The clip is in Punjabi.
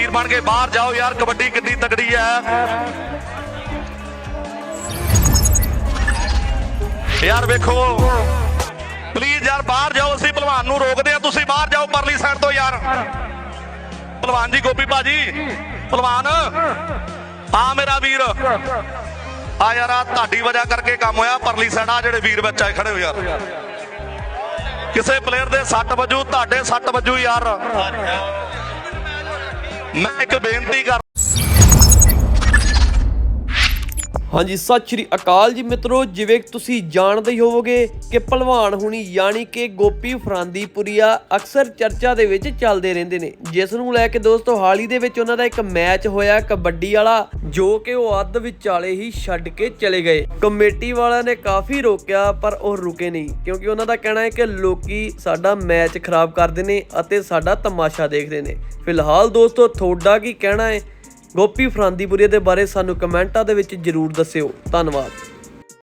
ਵੀਰ ਬਣ ਕੇ ਬਾਹਰ ਜਾਓ ਯਾਰ, ਕਬੱਡੀ ਕਿੰਨੀ ਤਕੜੀ ਹੈ। ਯਾਰ ਵੇਖੋ ਪਲੀਜ਼ ਯਾਰ ਬਾਹਰ ਜਾਓ, ਅਸੀਂ ਪਹਿਲਵਾਨ ਨੂੰ ਰੋਕਦੇ ਆ ਤੁਸੀਂ ਬਾਹਰ ਜਾਓ ਪਰਲੀ ਸਾਈਡ ਤੋਂ ਯਾਰ। ਪਹਿਲਵਾਨ ਜੀ, ਗੋਪੀ ਬਾਜੀ ਭਲਵਾਨ। ਆ ਮੇਰਾ ਵੀਰ। ਆ ਯਾਰ, ਆ ਤੁਹਾਡੀ ਵਜ੍ਹਾ ਕਰਕੇ ਕੰਮ ਹੋਇਆ, ਪਰਲੀ ਸਾਈਡ ਆ ਜਿਹੜੇ ਵੀਰ ਬੱਚਾ ਖੜੇ ਹੋ ਯਾਰ। ਕਿਸੇ ਪਲੇਅਰ ਦੇ ਸੱਟ ਵਜੂ, ਤੁਹਾਡੇ ਸੱਟ ਵੱਜੂ ਯਾਰ। ਮੈਂ ਇੱਕ ਬੇਨਤੀ ਕਰ ਹਾਂਜੀ, ਸਤਿ ਸ਼੍ਰੀ ਅਕਾਲ ਜੀ ਮਿੱਤਰੋ, ਜਿਵੇਂ ਤੁਸੀਂ ਜਾਣਦੇ ਹੀ ਹੋਵੋਗੇ ਕਿ ਪਹਿਲਵਾਨ ਹੁਣੀ ਯਾਨੀ ਕਿ ਗੋਪੀ ਫਰਾਂਦੀਪੁਰੀਆ ਅਕਸਰ ਚਰਚਾ ਦੇ ਵਿੱਚ ਚੱਲਦੇ ਰਹਿੰਦੇ ਨੇ। ਜਿਸ ਨੂੰ ਲੈ ਕੇ ਦੋਸਤੋ, ਹਾਲ ਹੀ ਦੇ ਵਿੱਚ ਉਹਨਾਂ ਦਾ ਇੱਕ ਮੈਚ ਹੋਇਆ ਕਬੱਡੀ ਵਾਲਾ, ਜੋ ਕਿ ਉਹ ਅੱਧ ਵਿਚਾਲੇ ਹੀ ਛੱਡ ਕੇ ਚਲੇ ਗਏ। ਕਮੇਟੀ ਵਾਲਿਆਂ ਨੇ ਕਾਫੀ ਰੋਕਿਆ, ਪਰ ਉਹ ਰੁਕੇ ਨਹੀਂ, ਕਿਉਂਕਿ ਉਹਨਾਂ ਦਾ ਕਹਿਣਾ ਹੈ ਕਿ ਲੋਕੀ ਸਾਡਾ ਮੈਚ ਖਰਾਬ ਕਰਦੇ ਨੇ ਅਤੇ ਸਾਡਾ ਤਮਾਸ਼ਾ ਦੇਖਦੇ ਨੇ। ਫਿਲਹਾਲ ਦੋਸਤੋ, ਤੁਹਾਡਾ ਕੀ ਕਹਿਣਾ ਹੈ? ਗੋਪੀ ਫਰਾਂਦੀਪੁਰੀਆ ਦੇ ਬਾਰੇ ਸਾਨੂੰ ਕਮੈਂਟਾਂ ਦੇ ਵਿੱਚ ਜਰੂਰ ਦੱਸਿਓ। ਧੰਨਵਾਦ।